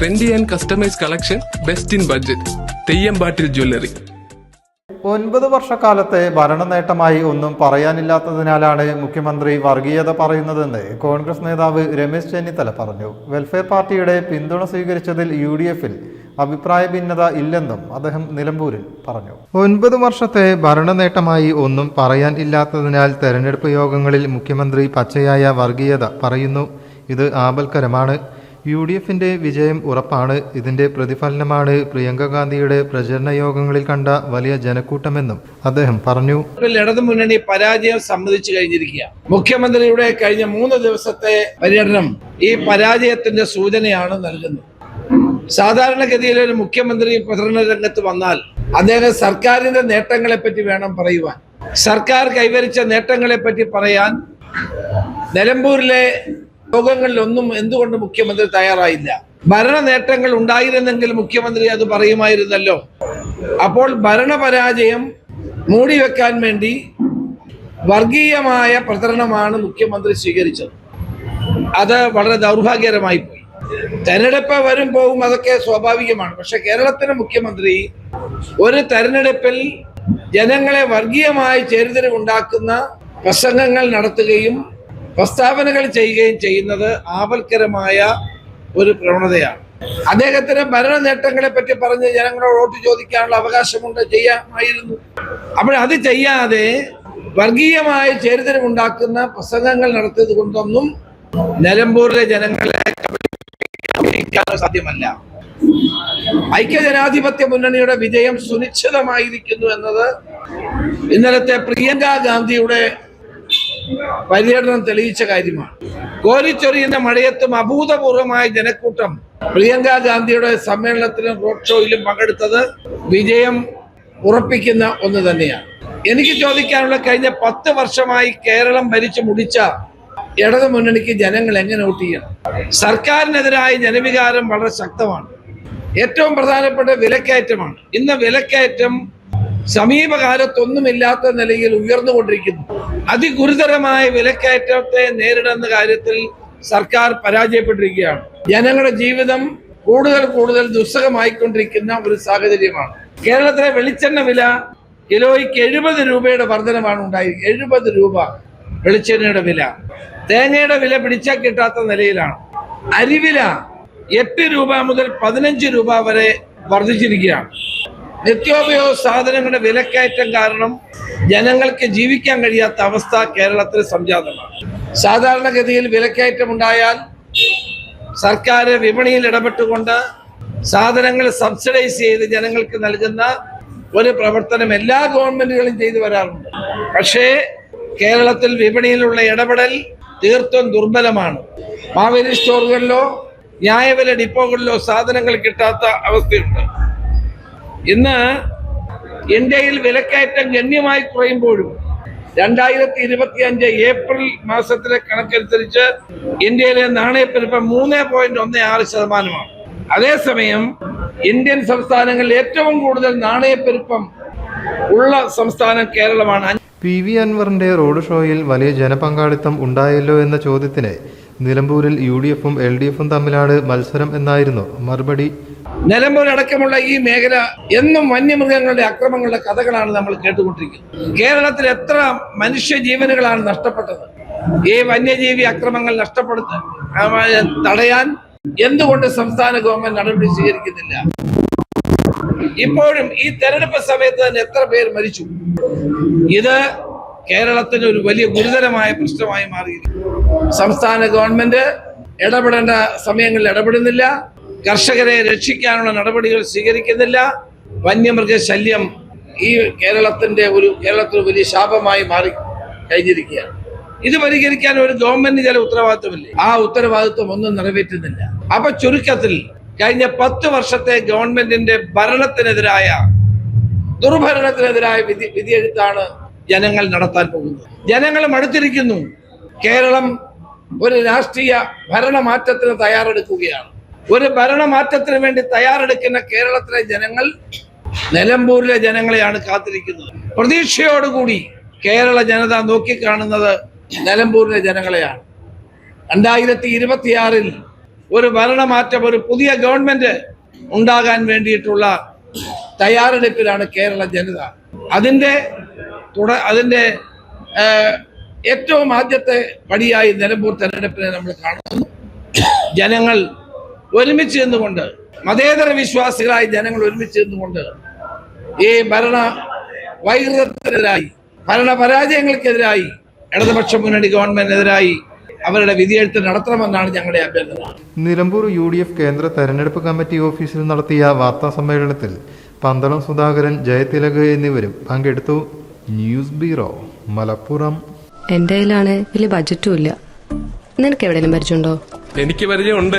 Trendy and customise collection best in budget Theyyampattil jewellery ഒൻപത് വർഷക്കാലത്തെ ഭരണ നേട്ടമായി ഒന്നും പറയാനില്ലാത്തതിനാലാണ് മുഖ്യമന്ത്രി വർഗീയത പറയുന്നതെന്ന് കോൺഗ്രസ് നേതാവ് രമേശ് ചെന്നിത്തല പറഞ്ഞു. വെൽഫെയർ പാർട്ടിയുടെ പിന്തുണ സ്വീകരിച്ചതിൽ യു ഡി എഫിൽ അഭിപ്രായ ഭിന്നത ഇല്ലെന്നും അദ്ദേഹം നിലമ്പൂരിൽ പറഞ്ഞു. ഒൻപത് വർഷത്തെ ഭരണ നേട്ടമായി ഒന്നും പറയാൻ ഇല്ലാത്തതിനാൽ തെരഞ്ഞെടുപ്പ് യോഗങ്ങളിൽ മുഖ്യമന്ത്രി പച്ചയായ വർഗീയത പറയുന്നു. ഇത് ആപൽക്കരമാണ്. യു ഡി എഫിന്റെ വിജയം ഉറപ്പാണ്. ഇതിന്റെ പ്രതിഫലനമാണ് പ്രിയങ്ക ഗാന്ധിയുടെ പ്രചരണ യോഗങ്ങളിൽ കണ്ട വലിയ ജനക്കൂട്ടമെന്നും അദ്ദേഹം പറഞ്ഞു. ഇടതു മുന്നണി പരാജയം സമ്മതിച്ചു കഴിഞ്ഞിരിക്കുക. മുഖ്യമന്ത്രിയുടെ കഴിഞ്ഞ മൂന്ന് ദിവസത്തെ പര്യടനം ഈ പരാജയത്തിന്റെ സൂചനയാണ് നൽകുന്നത്. സാധാരണഗതിയിൽ ഒരു മുഖ്യമന്ത്രി പ്രചരണ രംഗത്ത് വന്നാൽ അദ്ദേഹം സർക്കാരിന്റെ നേട്ടങ്ങളെ പറ്റി വേണം പറയുവാൻ. സർക്കാർ കൈവരിച്ച നേട്ടങ്ങളെ പറ്റി പറയാൻ നിലമ്പൂരിലെ യോഗങ്ങളിലൊന്നും എന്തുകൊണ്ട് മുഖ്യമന്ത്രി തയ്യാറായില്ല? ഭരണ നേട്ടങ്ങൾ ഉണ്ടായിരുന്നെങ്കിൽ മുഖ്യമന്ത്രി അത് പറയുമായിരുന്നല്ലോ. അപ്പോൾ ഭരണപരാജയം മൂടിവെക്കാൻ വേണ്ടി വർഗീയമായ പ്രചരണമാണ് മുഖ്യമന്ത്രി സ്വീകരിച്ചത്. അത് വളരെ ദൗർഭാഗ്യകരമായി പോയി. തെരഞ്ഞെടുപ്പ് വരും പോകും അതൊക്കെ സ്വാഭാവികമാണ്. പക്ഷെ കേരളത്തിലെ മുഖ്യമന്ത്രി ഒരു തെരഞ്ഞെടുപ്പിൽ ജനങ്ങളെ വർഗീയമായി ചേരിതിരിവുണ്ടാക്കുന്ന പ്രസംഗങ്ങൾ നടത്തുകയും പ്രസ്താവനകൾ ചെയ്യുകയും ചെയ്യുന്നത് ആപൽക്കരമായ ഒരു പ്രവണതയാണ്. അദ്ദേഹത്തിന് ഭരണ നേട്ടങ്ങളെ പറ്റി പറഞ്ഞ് ജനങ്ങളോട് വോട്ട് ചോദിക്കാനുള്ള അവകാശമുണ്ട് ചെയ്യാമായിരുന്നു. അത് ചെയ്യാതെ വർഗീയമായ ചേരിതരമുണ്ടാക്കുന്ന പ്രസംഗങ്ങൾ നടത്തിയത് കൊണ്ടൊന്നും നിലമ്പൂരിലെ ജനങ്ങളെ സാധ്യമല്ല. ഐക്യജനാധിപത്യ മുന്നണിയുടെ വിജയം സുനിശ്ചിതമായിരിക്കുന്നു എന്നത് ഇന്നലത്തെ പ്രിയങ്ക ഗാന്ധിയുടെ പര്യടനം തെളിയിച്ച കാര്യമാണ്. കോരിച്ചൊരിയുന്ന മഴയത്തും അഭൂതപൂർവമായ ജനക്കൂട്ടം പ്രിയങ്ക ഗാന്ധിയുടെ സമ്മേളനത്തിലും റോഡ് ഷോയിലും പങ്കെടുത്തത് വിജയം ഉറപ്പിക്കുന്ന ഒന്ന് തന്നെയാണ്. എനിക്ക് ചോദിക്കാനുള്ള കഴിഞ്ഞ പത്ത് വർഷമായി കേരളം ഭരിച്ചു മുടിച്ച ഇടതു മുന്നണിക്ക് ജനങ്ങൾ എങ്ങനെ വോട്ട് ചെയ്യണം? സർക്കാരിനെതിരായ ജനവികാരം വളരെ ശക്തമാണ്. ഏറ്റവും പ്രധാനപ്പെട്ട വിലക്കയറ്റമാണ്. ഇന്ന് വിലക്കയറ്റം സമീപകാലത്തൊന്നുമില്ലാത്ത നിലയിൽ ഉയർന്നുകൊണ്ടിരിക്കുന്നു. അതിഗുരുതരമായ വിലക്കയറ്റത്തെ നേരിടുന്ന കാര്യത്തിൽ സർക്കാർ പരാജയപ്പെട്ടിരിക്കുകയാണ്. ജനങ്ങളുടെ ജീവിതം കൂടുതൽ കൂടുതൽ ദുസ്സഹമായിക്കൊണ്ടിരിക്കുന്ന ഒരു സാഹചര്യമാണ്. കേരളത്തിലെ വെളിച്ചെണ്ണ വില കിലോയ്ക്ക് എഴുപത് രൂപയുടെ വർധനമാണ് ഉണ്ടായി എഴുപത് രൂപ വെളിച്ചെണ്ണയുടെ വില. തേങ്ങയുടെ വില പിടിച്ചാൽ കിട്ടാത്ത നിലയിലാണ്. അരിവില എട്ട് രൂപ മുതൽ പതിനഞ്ച് രൂപ വരെ വർദ്ധിച്ചിരിക്കുകയാണ്. നിത്യോപയോഗ സാധനങ്ങളുടെ വിലക്കയറ്റം കാരണം ജനങ്ങൾക്ക് ജീവിക്കാൻ കഴിയാത്ത അവസ്ഥ കേരളത്തിൽ സംജാതമാണ്. സാധാരണഗതിയിൽ വിലക്കയറ്റം ഉണ്ടായാൽ സർക്കാർ വിപണിയിൽ ഇടപെട്ടുകൊണ്ട് സാധനങ്ങൾ സബ്സിഡൈസ് ചെയ്ത് ജനങ്ങൾക്ക് നൽകുന്ന ഒരു പ്രവർത്തനം എല്ലാ ഗവൺമെന്റുകളും ചെയ്തു വരാറുണ്ട്. പക്ഷേ കേരളത്തിൽ വിപണിയിലുള്ള ഇടപെടൽ തീർത്തും ദുർബലമാണ്. മാവേലി സ്റ്റോറുകളിലോ ന്യായവില ഡിപ്പോകളിലോ സാധനങ്ങൾ കിട്ടാത്ത അവസ്ഥയുണ്ട്. ഇന്ന് ഇന്ത്യയിൽ വിലക്കയറ്റം ഗണ്യമായി കുറയുമ്പോഴും രണ്ടായിരത്തി ഇരുപത്തി അഞ്ച് ഏപ്രിൽ മാസത്തിലെ കണക്കനുസരിച്ച് ഇന്ത്യയിലെ നാണയപ്പെരുപ്പം മൂന്ന് പോയിന്റ് ഒന്ന് ആറ് ശതമാനമാണ്. അതേസമയം ഇന്ത്യൻ സംസ്ഥാനങ്ങളിൽ ഏറ്റവും കൂടുതൽ നാണയപ്പെരുപ്പം ഉള്ള സംസ്ഥാനം കേരളമാണ്. പി വി അൻവറിന്റെ റോഡ് ഷോയിൽ വലിയ ജനപങ്കാളിത്തം ഉണ്ടായല്ലോ എന്ന ചോദ്യത്തിന് നിലമ്പൂരിൽ യു ഡി എഫും എൽ ഡി എഫും തമ്മിലാണ് മത്സരം എന്നായിരുന്നു മറുപടി നിലമ്പൂരടക്കമുള്ള ഈ മേഖല എന്നും വന്യമൃഗങ്ങളുടെ അക്രമങ്ങളുടെ കഥകളാണ് നമ്മൾ കേട്ടുകൊണ്ടിരിക്കുന്നത്. കേരളത്തിൽ എത്ര മനുഷ്യ ജീവനുകളാണ് നഷ്ടപ്പെട്ടത്? ഈ വന്യജീവി അക്രമങ്ങൾ നഷ്ടപ്പെടുത്ത തടയാൻ എന്തുകൊണ്ട് സംസ്ഥാന ഗവൺമെന്റ് നടപടി സ്വീകരിക്കുന്നില്ല? ഇപ്പോഴും ഈ തെരഞ്ഞെടുപ്പ് സമയത്ത് തന്നെ എത്ര പേർ മരിച്ചു? ഇത് കേരളത്തിന് ഒരു വലിയ ഗുരുതരമായ പ്രശ്നമായി മാറിയിരിക്കുന്നു. സംസ്ഥാന ഗവൺമെന്റ് ഇടപെടേണ്ട സമയങ്ങളിൽ ഇടപെടുന്നില്ല. കർഷകരെ രക്ഷിക്കാനുള്ള നടപടികൾ സ്വീകരിക്കുന്നില്ല. വന്യമൃഗ ശല്യം ഈ കേരളത്തിന്റെ ഒരു കേരളത്തിന് വലിയ ശാപമായി മാറി കഴിഞ്ഞിരിക്കുകയാണ്. ഇത് പരിഹരിക്കാൻ ഒരു ഗവൺമെന്റിന് ചില ഉത്തരവാദിത്വമില്ലേ? ആ ഉത്തരവാദിത്വം ഒന്നും നിറവേറ്റുന്നില്ല. അപ്പൊ ചുരുക്കത്തിൽ കഴിഞ്ഞ പത്ത് വർഷത്തെ ഗവൺമെന്റിന്റെ ഭരണത്തിനെതിരായ ദുർഭരണത്തിനെതിരായ വിധി വിധിയെഴുത്താണ് ജനങ്ങൾ നടത്താൻ പോകുന്നത്. ജനങ്ങൾ മടുത്തിരിക്കുന്നു. കേരളം ഒരു രാഷ്ട്രീയ ഭരണമാറ്റത്തിന് തയ്യാറെടുക്കുകയാണ്. ഒരു ഭരണമാറ്റത്തിന് വേണ്ടി തയ്യാറെടുക്കുന്ന കേരളത്തിലെ ജനങ്ങൾ നിലമ്പൂരിലെ ജനങ്ങളെയാണ് കാത്തിരിക്കുന്നത്. പ്രതീക്ഷയോടുകൂടി കേരള ജനത നോക്കിക്കാണുന്നത് നിലമ്പൂരിലെ ജനങ്ങളെയാണ്. രണ്ടായിരത്തി ഇരുപത്തിയാറിൽ ഒരു ഭരണമാറ്റം ഒരു പുതിയ ഗവൺമെന്റ് ഉണ്ടാകാൻ വേണ്ടിയിട്ടുള്ള തയ്യാറെടുപ്പിലാണ് കേരള ജനത. അതിന്റെ തുട അതിന്റെ ഏറ്റവും ആദ്യത്തെ പടിയായി നിലമ്പൂർ തെരഞ്ഞെടുപ്പിനെ നമ്മൾ കാണുന്നു. ജനങ്ങൾ ഒരുമിച്ച് നിന്നുകൊണ്ട് മതേതര വിശ്വാസികളായ ജനങ്ങൾ ഒരുമിച്ച് നിന്നുകൊണ്ട് ഈ ഭരണ വൈകൃതത്തിനെതിരായി ഭരണ പരാജയങ്ങൾക്കെതിരായി ഇടതുപക്ഷ മുന്നണി ഗവൺമെന്റിനെതിരായി അവരുടെ വിധിയെഴുത്ത് നടത്തണമെന്നാണ് ഞങ്ങളുടെ അഭ്യർത്ഥന. നിലമ്പൂർ യു ഡി എഫ് കേന്ദ്ര തെരഞ്ഞെടുപ്പ് കമ്മിറ്റി ഓഫീസിൽ നടത്തിയ വാർത്താ സമ്മേളനത്തിൽ പന്തളം സുധാകരൻ ജയതിലക് എന്നിവരും പങ്കെടുത്തു. News bureau Malappuram. എന്റെ കയ്യിലാണ് വലിയ ബജറ്റും ഇല്ല. നിനക്ക് എവിടെയെങ്കിലും പരിചയമുണ്ടോ? എനിക്ക് പരിചയമുണ്ട്.